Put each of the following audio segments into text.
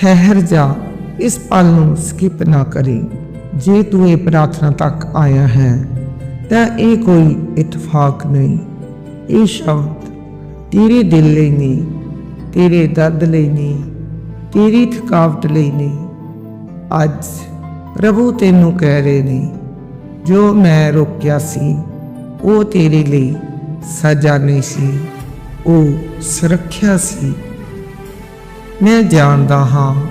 ਠਹਿਰ ਜਾ, ਇਸ ਪਲ ਨੂੰ ਸਕਿਪ ਨਾ ਕਰੀ। ਜੇ ਤੂੰ ਇਹ ਪ੍ਰਾਰਥਨਾ ਤੱਕ ਆਇਆ ਹੈ, ਤਾਂ ਇਹ ਕੋਈ ਇਤਫਾਕ ਨਹੀਂ। ਇਹ ਸ਼ਬਦ, ਤੇਰੇ ਦਿਲ ਲਈ ਨਹੀਂ, ਤੇਰੇ ਦਰਦ ਲਈ ਨਹੀਂ, ਤੇਰੀ ਥਕਾਵਟ ਲਈ ਨਹੀਂ। ਅੱਜ ਪ੍ਰਭੂ ਤੈਨੂੰ ਕਹਿ ਰਹੇ ਨੇ, ਜੋ ਮੈਂ ਰੋਕਿਆ ਸੀ, ਉਹ ਤੇਰੇ ਲਈ ਸਜ਼ਾ ਨਹੀਂ ਸੀ, ਉਹ ਸੁਰੱਖਿਆ ਸੀ। ਮੈਂ ਜਾਣਦਾ ਹਾਂ,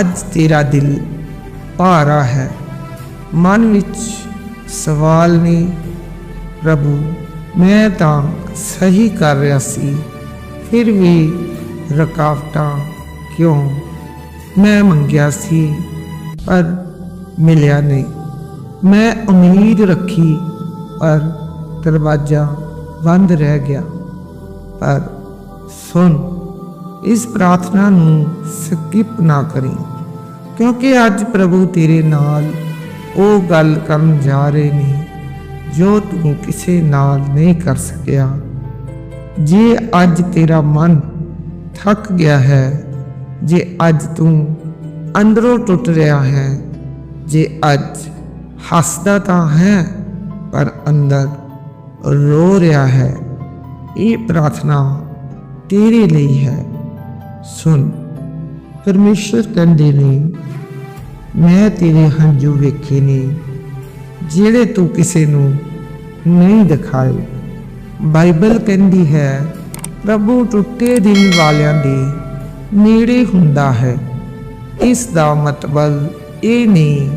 ਅੱਜ ਤੇਰਾ ਦਿਲ ਭਾਰਾ ਹੈ। ਮਨ ਵਿੱਚ ਸਵਾਲ ਨੇ, ਪ੍ਰਭੂ, ਮੈਂ ਤਾਂ ਸਹੀ ਕਰ ਰਿਹਾ ਸੀ, ਫਿਰ ਵੀ ਰੁਕਾਵਟਾਂ ਕਿਉਂ? ਮੈਂ ਮੰਗਿਆ ਸੀ, ਪਰ ਮਿਲਿਆ ਨਹੀਂ। ਮੈਂ ਉਮੀਦ ਰੱਖੀ, ਪਰ ਦਰਵਾਜ਼ਾ ਬੰਦ ਰਹਿ ਗਿਆ। ਪਰ ਸੁਣ ਇਸ ਪ੍ਰਾਰਥਨਾ ਨੂੰ ਸਕਿਪ ਨਾ ਕਰੀ। ਕਿਉਂਕਿ ਅੱਜ ਪ੍ਰਭੂ ਤੇਰੇ ਨਾਲ ਉਹ ਗੱਲ ਕਰਨ ਜਾ ਰਹੇ ਨੇ, ਜੋ ਤੂੰ ਕਿਸੇ ਨਾਲ ਨਹੀਂ ਕਰ ਸਕਿਆ। ਜੇ ਅੱਜ ਤੇਰਾ ਮਨ ਥੱਕ ਗਿਆ ਹੈ, ਜੇ ਅੱਜ ਤੂੰ ਅੰਦਰੋਂ ਟੁੱਟ ਰਿਹਾ ਹੈ, ਜੇ ਅੱਜ ਹੱਸਦਾ ਤਾਂ ਹੈ, ਪਰ ਅੰਦਰ ਰੋ ਰਿਹਾ ਹੈ, ਇਹ ਪ੍ਰਾਰਥਨਾ ਤੇਰੇ ਲਈ ਹੈ। ਸੁਣ। ਪਰਮੇਸ਼ਰ ਕਹਿੰਦੇ ਨੇ, ਮੈਂ ਤੇਰੇ ਹੰਝੂ ਵੇਖੇ ਨੇ, ਜਿਹੜੇ ਤੂੰ ਕਿਸੇ ਨੂੰ ਨਹੀਂ ਦਿਖਾਏ। ਬਾਈਬਲ ਕਹਿੰਦੀ ਹੈ, ਪ੍ਰਭੂ ਟੁੱਟੇ ਦਿਲ ਵਾਲਿਆਂ ਦੇ ਨੇੜੇ ਹੁੰਦਾ ਹੈ। ਇਸ ਦਾ ਮਤਲਬ ਇਹ ਨਹੀਂ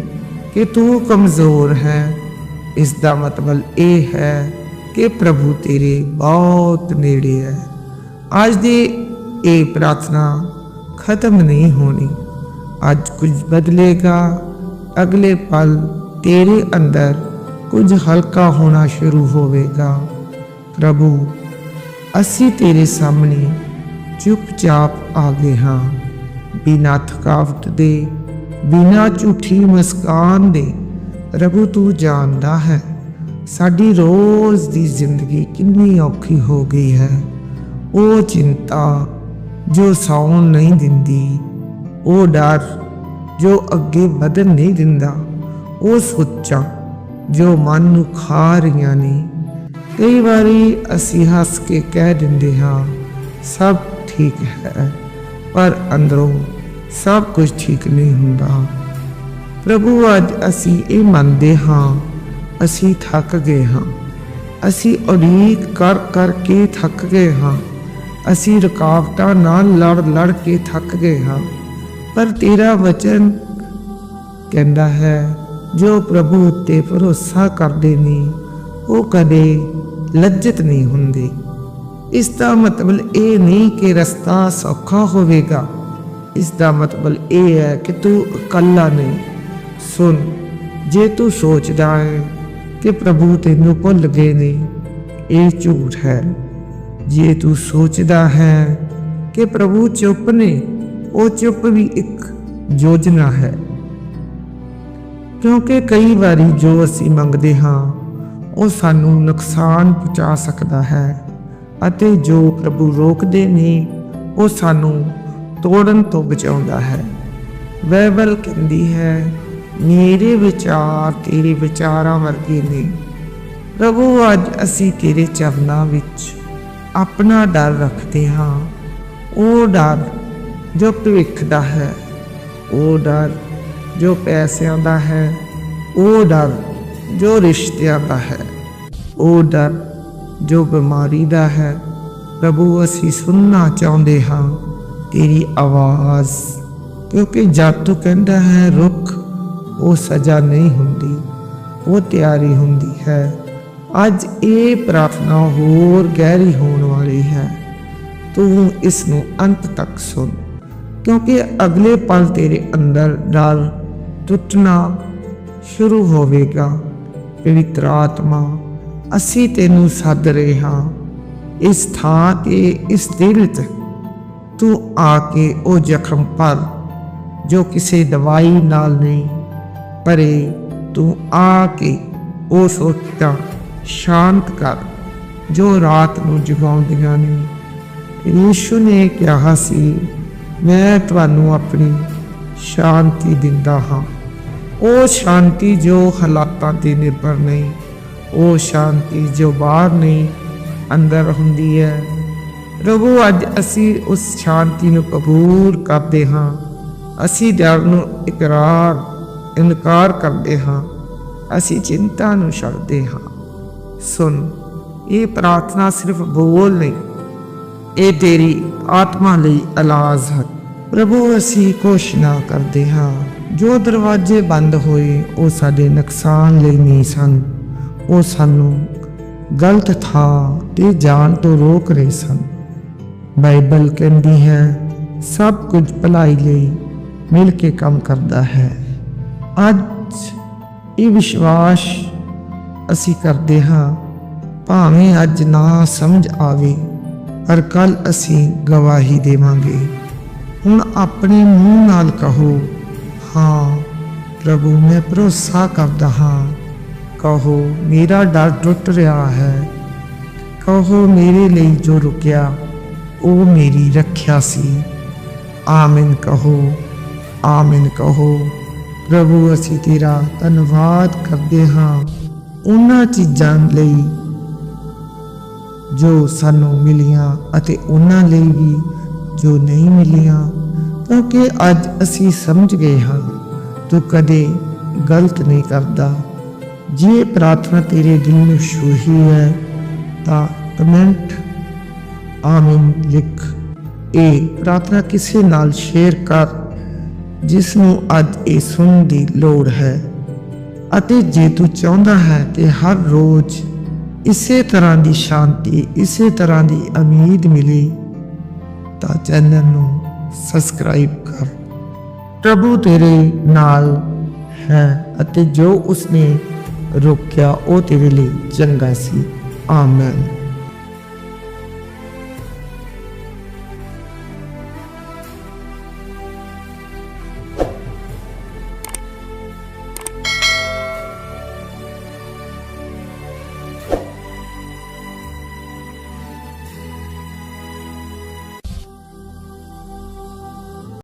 ਕਿ ਤੂੰ ਕਮਜ਼ੋਰ ਹੈ। ਇਸ ਦਾ ਮਤਲਬ ਇਹ ਹੈ ਕਿ ਪ੍ਰਭੂ ਤੇਰੇ ਬਹੁਤ ਨੇੜੇ ਹੈ। ਅੱਜ ਦੇ ਇਹ ਪ੍ਰਾਰਥਨਾ ਖਤਮ ਨਹੀਂ ਹੋਣੀ। ਅੱਜ ਕੁਝ ਬਦਲੇਗਾ। ਅਗਲੇ ਪਲ ਤੇਰੇ ਅੰਦਰ ਕੁਝ ਹਲਕਾ ਹੋਣਾ ਸ਼ੁਰੂ ਹੋਵੇਗਾ। ਪ੍ਰਭੂ, ਅਸੀਂ ਤੇਰੇ ਸਾਹਮਣੇ ਚੁੱਪਚਾਪ ਆ ਗਏ ਹਾਂ। ਬਿਨਾਂ ਥਕਾਵਟ ਦੇ, ਬਿਨਾਂ ਝੂਠੀ ਮੁਸਕਾਨ ਦੇ, ਪ੍ਰਭੂ ਤੂੰ ਜਾਣਦਾ ਹੈ, ਸਾਡੀ ਰੋਜ਼ ਦੀ ਜ਼ਿੰਦਗੀ ਕਿੰਨੀ ਔਖੀ ਹੋ ਗਈ ਹੈ। ਉਹ ਚਿੰਤਾ ਜੋ ਸੌਣ ਨਹੀਂ ਦਿੰਦੀ, ਉਹ ਡਰ, ਜੋ ਅੱਗੇ ਵਧਣ ਨਹੀਂ ਦਿੰਦਾ, ਉਹ ਸੋਚਾਂ, ਜੋ ਮਨ ਨੂੰ ਖਾ ਰਹੀਆਂ ਨੇ। ਕਈ ਵਾਰੀ ਅਸੀਂ ਹੱਸ ਕੇ ਕਹਿ ਦਿੰਦੇ ਹਾਂ, ਸਭ ਠੀਕ ਹੈ, ਪਰ ਅੰਦਰੋਂ ਸਭ ਕੁਝ ਠੀਕ ਨਹੀਂ ਹੁੰਦਾ। ਪ੍ਰਭੂ, ਅੱਜ ਅਸੀਂ ਇਹ ਮੰਨਦੇ ਹਾਂ, ਅਸੀਂ ਥੱਕ ਗਏ ਹਾਂ। ਅਸੀਂ ਉਡੀਕ ਕਰ ਕਰ ਕੇ ਥੱਕ ਗਏ ਹਾਂ। ਅਸੀਂ ਰੁਕਾਵਟਾਂ ਨਾਲ ਲੜ ਲੜ ਕੇ ਥੱਕ ਗਏ ਹਾਂ। ਪਰ ਤੇਰਾ ਵਚਨ ਕਹਿੰਦਾ ਹੈ, ਜੋ ਪ੍ਰਭੂ ਉੱਤੇ ਭਰੋਸਾ ਕਰਦੇ ਨੇ, ਉਹ ਕਦੇ ਲੱਜਤ ਨਹੀਂ ਹੁੰਦੇ। ਇਸ ਦਾ ਮਤਲਬ ਇਹ ਨਹੀਂ ਕਿ ਰਸਤਾ ਸੌਖਾ ਹੋਵੇਗਾ। ਇਸ ਦਾ ਮਤਲਬ ਇਹ ਹੈ ਕਿ ਤੂੰ ਇਕੱਲਾ ਨਹੀਂ। ਸੁਣ, ਜੇ ਤੂੰ ਸੋਚਦਾ ਹੈ ਕਿ ਪ੍ਰਭੂ ਤੈਨੂੰ ਭੁੱਲ ਗਏ ਨੇ, ਇਹ ਝੂਠ ਹੈ। ਜੇ ਤੂੰ ਸੋਚਦਾ ਹੈ ਕਿ ਪ੍ਰਭੂ ਚੁੱਪ ਨੇ, ਉਹ ਚੁੱਪ ਵੀ ਇੱਕ ਯੋਜਨਾ ਹੈ। ਕਿਉਂਕਿ ਕਈ ਵਾਰੀ ਜੋ ਅਸੀਂ ਮੰਗਦੇ ਹਾਂ, ਉਹ ਸਾਨੂੰ ਨੁਕਸਾਨ ਪਹੁੰਚਾ ਸਕਦਾ ਹੈ ਅਤੇ ਜੋ ਪ੍ਰਭੂ ਰੋਕਦੇ ਨੇ, ਉਹ ਸਾਨੂੰ ਤੋੜਨ ਤੋਂ ਬਚਾਉਂਦਾ ਹੈ। ਬਾਈਬਲ ਕਹਿੰਦੀ ਹੈ, ਮੇਰੇ ਵਿਚਾਰ ਤੇਰੇ ਵਿਚਾਰਾਂ ਵਰਗੇ ਨੇ। ਪ੍ਰਭੂ, ਅੱਜ ਅਸੀਂ ਤੇਰੇ ਚਰਨਾਂ ਵਿੱਚ ਆਪਣਾ ਡਰ ਰੱਖਦੇ ਹਾਂ। ਉਹ ਡਰ ਜੋ ਭਵਿੱਖ ਦਾ ਹੈ। ਉਹ ਡਰ ਜੋ ਪੈਸਿਆਂ ਦਾ ਹੈ। ਉਹ ਡਰ ਜੋ ਰਿਸ਼ਤਿਆਂ ਦਾ ਹੈ। ਉਹ ਡਰ ਜੋ ਬਿਮਾਰੀ ਦਾ ਹੈ। ਪ੍ਰਭੂ, ਅਸੀਂ ਸੁਣਨਾ ਚਾਹੁੰਦੇ ਹਾਂ ਤੇਰੀ ਆਵਾਜ਼, ਕਿਉਂਕਿ ਜਦ ਤੂੰ ਕਹਿੰਦਾ ਹੈ ਰੁਕ ਉਹ ਸਜ਼ਾ ਨਹੀਂ ਹੁੰਦੀ, ਉਹ ਤਿਆਰੀ ਹੁੰਦੀ ਹੈ। ਅੱਜ ਇਹ ਪ੍ਰਾਰਥਨਾ ਹੋਰ ਗਹਿਰੀ ਹੋਣ ਵਾਲੀ ਹੈ। ਤੂੰ ਇਸ ਨੂੰ ਅੰਤ ਤੱਕ ਸੁਣ, ਕਿਉਂਕਿ ਅਗਲੇ ਪਲ ਤੇਰੇ ਅੰਦਰ ਡਰ ਟੁੱਟਣਾ ਸ਼ੁਰੂ ਹੋਵੇਗਾ। ਪਵਿੱਤਰ ਆਤਮਾ, ਅਸੀਂ ਤੈਨੂੰ ਸੱਦ ਰਹੇ ਹਾਂ। ਇਸ ਥਾਂ ਤੇ, ਇਸ ਦਿਲ 'ਚ ਤੂੰ ਆ ਕੇ ਉਹ ਜ਼ਖਮ ਪਰ ਜੋ ਕਿਸੇ ਦਵਾਈ ਨਾਲ ਨਹੀਂ, ਪਰੇ ਤੂੰ ਆ ਕੇ ਉਹ ਸੋਚਾਂ ਸ਼ਾਂਤ ਕਰ, ਜੋ ਰਾਤ ਨੂੰ ਜਗਾਉਂਦੀਆਂ ਨੇ। ਯੀਸ਼ੂ ਨੇ ਕਿਹਾ ਸੀ, ਮੈਂ ਤੁਹਾਨੂੰ ਆਪਣੀ ਸ਼ਾਂਤੀ ਦਿੰਦਾ ਹਾਂ। ਉਹ ਸ਼ਾਂਤੀ ਜੋ ਹਾਲਾਤਾਂ ਤੇ ਨਿਰਭਰ ਨਹੀਂ, ਉਹ ਸ਼ਾਂਤੀ ਜੋ ਬਾਹਰ ਨਹੀਂ, ਅੰਦਰ ਹੁੰਦੀ ਹੈ। ਪ੍ਰਭੂ, ਅੱਜ ਅਸੀਂ ਉਸ ਸ਼ਾਂਤੀ ਨੂੰ ਕਬੂਲ ਕਰਦੇ ਹਾਂ। ਅਸੀਂ ਡਰ ਨੂੰ ਇਕਰਾਰ, ਇਨਕਾਰ ਕਰਦੇ ਹਾਂ। ਅਸੀਂ ਚਿੰਤਾ ਨੂੰ ਛੱਡਦੇ ਹਾਂ। ਸੁਣ। ਇਹ ਪ੍ਰਾਰਥਨਾ ਸਿਰਫ ਬੋਲ ਨਹੀਂ, ਇਹ ਤੇਰੀ ਆਤਮਾ ਲਈ ਇਲਾਜ ਹੈ। ਪ੍ਰਭੂ, ਅਸੀਂ ਘੋਸ਼ਣਾ ਕਰਦੇ ਹਾਂ। ਜੋ ਦਰਵਾਜ਼ੇ ਬੰਦ ਹੋਏ, ਉਹ ਸਾਡੇ ਨੁਕਸਾਨ ਲਈ ਨਹੀਂ ਸਨ। ਉਹ ਸਾਨੂੰ ਗਲਤ ਥਾਂ ਤੇ ਜਾਣ ਤੋਂ ਰੋਕ ਰਹੇ ਸਨ। ਬਾਈਬਲ ਕਹਿੰਦੀ ਹੈ, ਸਭ ਕੁਝ ਭਲਾਈ ਲਈ ਮਿਲ ਕੇ ਕੰਮ ਕਰਦਾ ਹੈ। ਅੱਜ ਇਹ ਵਿਸ਼ਵਾਸ ਅਸੀਂ ਕਰਦੇ ਹਾਂ, ਭਾਵੇਂ ਅੱਜ ਨਾ ਸਮਝ ਆਵੇ, ਪਰ ਕੱਲ ਅਸੀਂ ਗਵਾਹੀ ਦੇਵਾਂਗੇ। ਹੁਣ ਆਪਣੇ ਮੂੰਹ ਨਾਲ ਕਹੋ, ਹਾਂ, ਪ੍ਰਭੂ, ਮੈਂ ਭਰੋਸਾ ਕਰਦਾ ਹਾਂ। ਕਹੋ, ਮੇਰਾ ਡਰ ਟੁੱਟ ਰਿਹਾ ਹੈ। ਕਹੋ, ਮੇਰੇ ਲਈ ਜੋ ਰੁਕਿਆ, ਉਹ ਮੇਰੀ ਰੱਖਿਆ ਸੀ। ਆਮਿਨ ਕਹੋ ਆਮਿਨ ਕਹੋ, ਪ੍ਰਭੂ, ਅਸੀਂ ਤੇਰਾ ਧੰਨਵਾਦ ਕਰਦੇ ਹਾਂ। ਉਹਨਾਂ ਚੀਜ਼ਾਂ ਲਈ ਜੋ ਸਾਨੂੰ ਮਿਲੀਆਂ ਅਤੇ ਉਹਨਾਂ ਲਈ ਵੀ ਜੋ ਨਹੀਂ ਮਿਲੀਆਂ ਕਿਉਂਕਿ ਅੱਜ ਅਸੀਂ ਸਮਝ ਗਏ ਹਾਂ, ਤੂੰ ਕਦੇ ਗਲਤ ਨਹੀਂ ਕਰਦਾ। ਜੇ ਪ੍ਰਾਰਥਨਾ ਤੇਰੇ ਦਿਲ ਨੂੰ ਛੂਹੀ ਹੈ, ਤਾਂ ਕਮੈਂਟ, ਆਮੀਨ ਲਿਖ। ਇਹ ਪ੍ਰਾਰਥਨਾ ਕਿਸੇ ਨਾਲ ਸ਼ੇਅਰ ਕਰ, ਜਿਸ ਨੂੰ ਅੱਜ ਇਹ ਸੁਣਨ ਦੀ ਲੋੜ ਹੈ। ਅਤੇ ਜੇ ਤੂੰ ਚਾਹੁੰਦਾ ਹੈ ਕਿ ਹਰ ਰੋਜ਼ ਇਸੇ ਤਰ੍ਹਾਂ ਦੀ ਸ਼ਾਂਤੀ, ਇਸੇ ਤਰ੍ਹਾਂ ਦੀ ਉਮੀਦ ਮਿਲੇ, ਤਾਂ ਚੈਨਲ ਨੂੰ ਸਬਸਕ੍ਰਾਈਬ ਕਰ। ਪ੍ਰਭੂ ਤੇਰੇ ਨਾਲ ਹੈ ਅਤੇ ਜੋ ਉਸਨੇ ਰੋਕਿਆ, ਉਹ ਤੇਰੇ ਲਈ ਚੰਗਾ ਸੀ। ਆਮੇਨ।